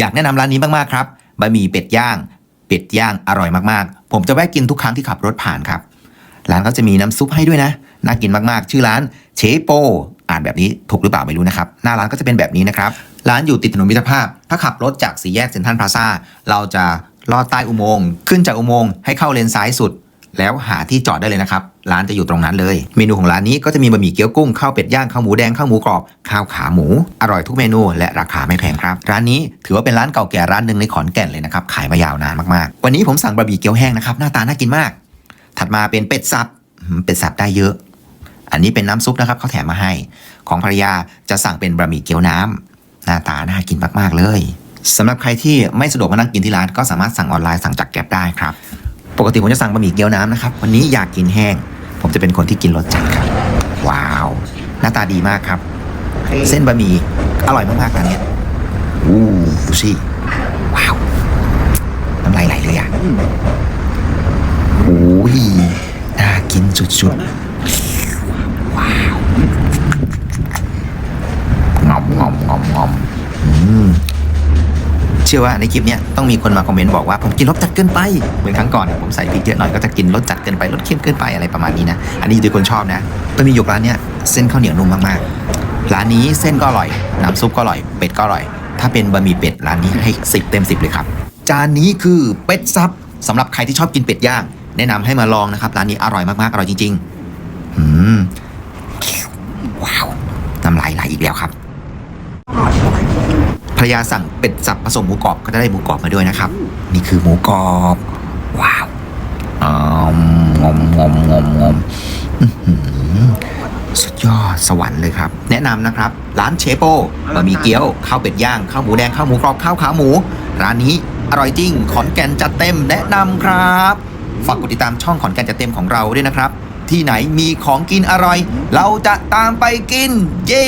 อยากแนะนำร้านนี้มากๆครับบะหมี่เป็ดย่าง เป็ดย่างอร่อยมากๆ ผมจะแวะกินทุกครั้งที่ขับรถผ่านครับ ร้านก็จะมีน้ำซุปให้ด้วยนะ น่ากินมากๆ ชื่อร้านเชโป อ่านแบบนี้ถูกหรือเปล่าไม่รู้นะครับ หน้าร้านก็จะเป็นแบบนี้นะครับ ร้านอยู่ติดถนนมิตรภาพ ถ้าขับรถจากสี่แยกเซนทรัลพลาซาเราจะลอดใต้อุโมงค์ขึ้นจากอุโมงค์ให้เข้าเลนซ้ายสุด แล้วหาที่จอดได้เลยนะครับ ร้านจะอยู่ตรงนั้นเลย เมนูของร้านนี้ก็จะมีบะหมี่เกี๊ยวกุ้งข้าวเป็ดย่างข้าวหมูแดงข้าวหมูกรอบข้าวขาหมู อร่อยทุกเมนูและราคาไม่แพงครับ ร้านนี้ถือว่าเป็นร้านเก่าแก่ร้านหนึ่งในขอนแก่นเลยนะครับขายมายาวนานมากๆ วันนี้ผมสั่งบะหมี่เกี๊ยวแห้งนะครับหน้าตาน่ากินมาก ถัดมาเป็นเป็ดสับเป็ดสับได้เยอะ อันนี้เป็นน้ำซุปนะครับเขาแถมมาให้ ของภรรยาจะสั่งเป็นบะหมี่เกี๊ยวน้ำหน้าตาน่ากินมากๆเลยสำหรับใครที่ไม่สะดวกมานั่งกินที่ร้านก็สามารถสั่งออนไลน์สั่งจากแก๊ปได้ครับ ปกติผมจะสั่งบะหมี่เกี๊ยวน้ำนะครับ วันนี้อยากกินแห้ง ผมจะเป็นคนที่กินรสจัดครับ ว้าว หน้าตาดีมากครับ เส้นบะหมี่อร่อยมากๆร้านเนี้ยอู้ดูสิว้าวน้ำลายไหลเลยอะโอ้ยน่ากินสุดๆ ว้าวงอมงอมงอมงอมอืมเชื่อว่าในคลิปนี้ต้องมีคนมาคอมเมนต์บอกว่าผมกินรสจัดเกินไปเหมือนครั้งก่อนผมใส่พริกเยอะหน่อยก็จะกินรสจัดเกินไปรสเค็มเกินไปอะไรประมาณนี้นะอันนี้อยู่ที่คนชอบนะบะหมี่หยกร้านเนี้ยเส้นข้าวเหนียวนุ่มมากๆร้านนี้เส้นก็อร่อย น้ำซุปก็อร่อยเป็ดก็อร่อย ถ้าเป็นบะหมี่เป็ดร้านนี้ให้สิบเต็มสิบเลยครับจานนี้คือเป็ดซับสำหรับใครที่ชอบกินเป็ดย่าง แนะนำให้มาลองนะครับร้านนี้อร่อยมากๆอร่อยจริงๆอืมว้าวน้ำลายไหลอีกแล้วครับ ภรรยาสั่งเป็ดสับผสมหมูกรอบก็จะได้หมูกรอบมาด้วยนะครับ นี่คือหมูกรอบ ว้าวอมงอมงอมงอมงอมหือสุดยอดสวรรค์เลยครับ แนะนำนะครับ ร้านเชโปบะหมี่เกี๊ยวข้าวเป็ดย่างข้าวหมูแดงข้าวหมูกรอบข้าวขาหมู ร้านนี้อร่อยจริง ขอนแก่นจัดเต็มแนะนำครับฝากกดติดตามช่องขอนแก่นจัดเต็มของเราด้วยนะครับ ที่ไหนมีของกินอร่อย เราจะตามไปกิน เย้